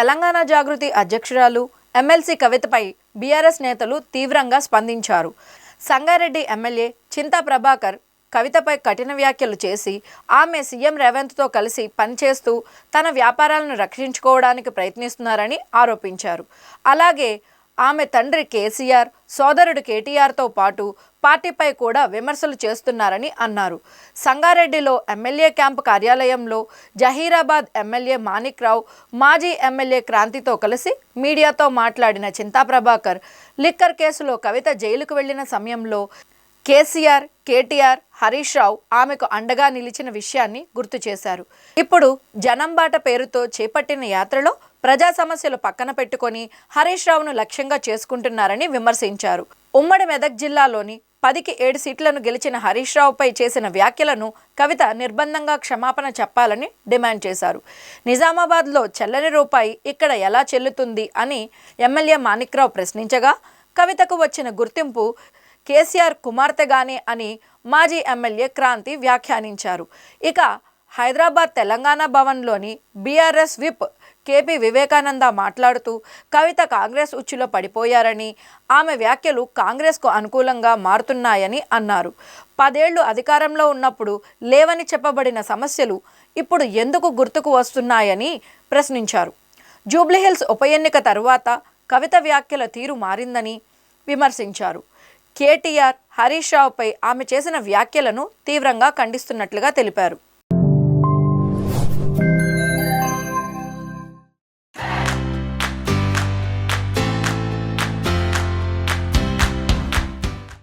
తెలంగాణ జాగృతి అధ్యక్షురాలు MLC కవితపై BRS నేతలు తీవ్రంగా స్పందించారు. సంగారెడ్డి ఎమ్మెల్యే చింతా ప్రభాకర్ కవితపై కఠిన వ్యాఖ్యలు చేసి ఆమె సీఎం రేవంత్తో కలిసి పనిచేస్తూ తన వ్యాపారాలను రక్షించుకోవడానికి ప్రయత్నిస్తున్నారని ఆరోపించారు. అలాగే ఆమె తండ్రి కేసీఆర్ సోదరుడు కేటీఆర్తో పాటు పార్టీపై కూడా విమర్శలు చేస్తున్నారని అన్నారు. సంగారెడ్డిలో ఎమ్మెల్యే క్యాంపు కార్యాలయంలో జహీరాబాద్ ఎమ్మెల్యే మాణిక్ రావు మాజీ ఎమ్మెల్యే క్రాంతితో కలిసి మీడియాతో మాట్లాడిన చింతా ప్రభాకర్ లిక్కర్ కేసులో కవిత జైలుకు వెళ్ళిన సమయంలో కేసీఆర్ కేటీఆర్ హరీష్ రావు ఆమెకు అండగా నిలిచిన విషయాన్ని గుర్తు చేశారు. ఇప్పుడు జనంబాట పేరుతో చేపట్టిన యాత్రలో ప్రజా సమస్యలు పక్కన పెట్టుకొని హరీష్ రావును లక్ష్యంగా చేసుకుంటున్నారని విమర్శించారు. ఉమ్మడి మెదక్ జిల్లాలోని పదికి ఏడు సీట్లను గెలిచిన హరీష్ రావుపై చేసిన వ్యాఖ్యలను కవిత నిర్బంధంగా క్షమాపణ చెప్పాలని డిమాండ్ చేశారు. నిజామాబాద్లో చెల్లని రూపాయి ఇక్కడ ఎలా చెల్లుతుంది అని ఎమ్మెల్యే మాణిక్రావు ప్రశ్నించగా కవితకు వచ్చిన గుర్తింపు కేసీఆర్ కుమార్తెగానే అని మాజీ ఎమ్మెల్యే క్రాంతి వ్యాఖ్యానించారు. ఇక హైదరాబాద్ తెలంగాణ భవన్లోని బీఆర్ఎస్ విప్ కేపీ వివేకానంద మాట్లాడుతూ కవిత కాంగ్రెస్ ఉచ్చులో పడిపోయారని ఆమె వ్యాఖ్యలు కాంగ్రెస్కు అనుకూలంగా మారుతున్నాయని అన్నారు. పదేళ్ళు అధికారంలో ఉన్నప్పుడు లేవని చెప్పబడిన సమస్యలు ఇప్పుడు ఎందుకు గుర్తుకు వస్తున్నాయని ప్రశ్నించారు. జూబ్లీహిల్స్ ఉప ఎన్నిక తరువాత కవిత వ్యాఖ్యల తీరు మారిందని విమర్శించారు. కేటీఆర్ హరీష్ రావుపై ఆమె చేసిన వ్యాఖ్యలను తీవ్రంగా ఖండిస్తున్నట్లుగా తెలిపారు.